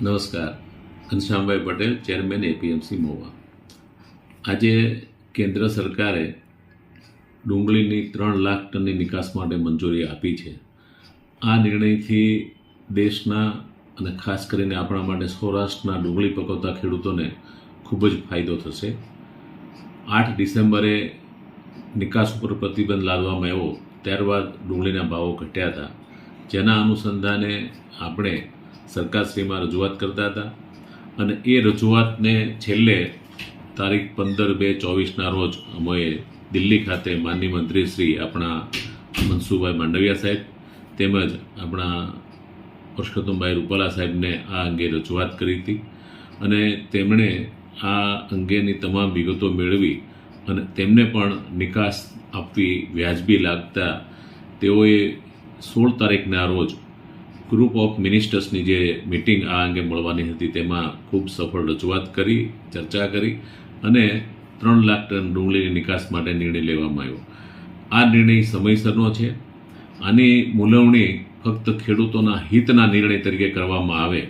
નમસ્કાર. Ghanshyambhai Patel, chairman APMC Mova. આજે કેન્દ્ર સરકારે ડુંગળીની ત્રણ લાખ ટનની નિકાસ માટે મંજૂરી આપી છે. આ નિર્ણયથી દેશના અને ખાસ કરીને આપણા માટે સૌરાષ્ટ્રના ડુંગળી પકવતા ખેડૂતોને ખૂબ જ ફાયદો થશે. આઠ ડિસેમ્બરે નિકાસ ઉપર પ્રતિબંધ લાદવામાં આવ્યો, ત્યારબાદ ડુંગળીના ભાવો ઘટ્યા હતા. જેના અનુસંધાને આપણે સરકારશ્રીમાં રજૂઆત કરતા હતા અને એ રજૂઆતને છેલ્લે તારીખ પંદર બે ચોવીસના રોજ અમે દિલ્હી ખાતે માનની મંત્રી શ્રી આપણા મનસુખભાઈ માંડવિયા સાહેબ તેમજ આપણા પુરુષોત્તમભાઈ રૂપાલા સાહેબને આ અંગે રજૂઆત કરી હતી અને તેમણે આ અંગેની તમામ વિગતો મેળવી અને તેમને પણ નિકાસ આપવી વ્યાજબી લાગતા તેઓએ સોળ તારીખના રોજ ગ્રુપ ઓફ મિનિસ્ટર્સની જે મિટિંગ આ અંગે મળવાની હતી, તેમાં ખૂબ સફળ રજૂઆત કરી, ચર્ચા કરી અને ત્રણ લાખ ટન ડુંગળીની નિકાસ માટે નિર્ણય લેવામાં આવ્યો. આ નિર્ણય સમયસરનો છે. આની મૂલવણી ફક્ત ખેડૂતોના હિતના નિર્ણય તરીકે કરવામાં આવે.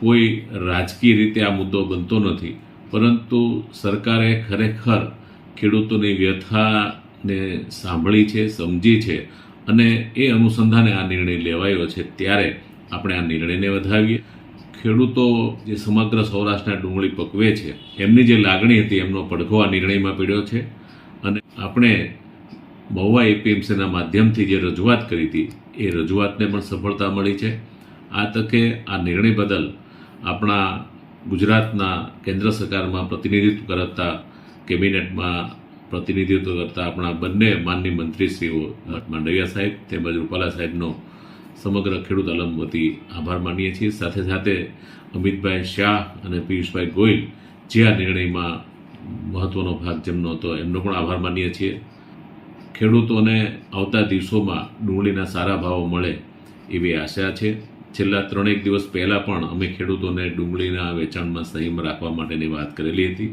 કોઈ રાજકીય રીતે આ મુદ્દો બનતો નથી, પરંતુ સરકારે ખરેખર ખેડૂતોની વ્યથાને સાંભળી છે, સમજી છે અને એ અનુસંધાને આ નિર્ણય લેવાયો છે ત્યારે આપણે આ નિર્ણયને વધાવીએ. ખેડૂતો જે સમગ્ર સૌરાષ્ટ્રના ડુંગળી પકવે છે, એમની જે લાગણી હતી, એમનો પડઘો આ નિર્ણયમાં પીડ્યો છે. અને આપણે મહુવા એપીએમસીના માધ્યમથી જે રજૂઆત કરી હતી, એ રજૂઆતને પણ સફળતા મળી છે. આ તકે આ નિર્ણય બદલ આપણા ગુજરાતના કેન્દ્ર સરકારમાં પ્રતિનિધિત્વ કરતા કેબિનેટમાં પ્રતિનિધિત્વ કરતા આપણા બંને માનની મંત્રીશ્રીઓ માંડવિયા સાહેબ તેમજ રૂપાલા સાહેબનો સમગ્ર ખેડૂત આલમ વતી આભાર માનીએ છીએ. સાથે સાથે અમિતભાઈ શાહ અને પિયુષભાઈ ગોયલ જે આ નિર્ણયમાં મહત્વનો ભાગ જેમનો હતો એમનો પણ આભાર માનીએ છીએ. ખેડૂતોને આવતા દિવસોમાં ડુંગળીના સારા ભાવો મળે એવી આશા છે. છેલ્લા ત્રણેક દિવસ પહેલાં પણ અમે ખેડૂતોને ડુંગળીના વેચાણમાં સંયમ રાખવા માટેની વાત કરેલી હતી.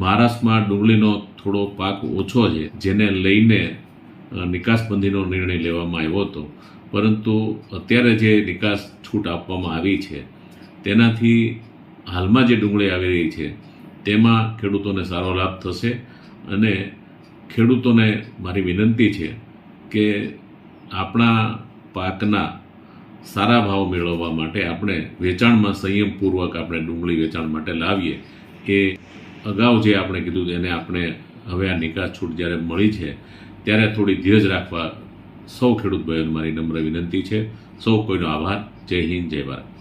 મહારાષ્ટ્રમાં ડુંગળીનો થોડો પાક ઓછો છે, જેને લઈને નિકાસબંધીનો નિર્ણય લેવામાં આવ્યો હતો. પરંતુ અત્યારે જે નિકાસ છૂટ આપવામાં આવી છે, તેનાથી હાલમાં જે ડુંગળી આવી રહી છે, તેમાં ખેડૂતોને સારો લાભ થશે અને ખેડૂતોને મારી વિનંતી છે કે આપણા પાકના સારા ભાવ મેળવવા માટે આપણે વેચાણમાં સંયમપૂર્વક આપણે ડુંગળી વેચાણ માટે લાવીએ એ અગાઉ જે આપણે કીધું એને આપણે હવે આ નિકાસ છૂટ જ્યારે મળી છે, ત્યારે થોડી ધીરજ રાખવા સૌ ખેડૂત ભાઈઓને મારી નમ્ર વિનંતી છે. સૌ કોઈનો આભાર. જય હિન્દ, જય ભારત.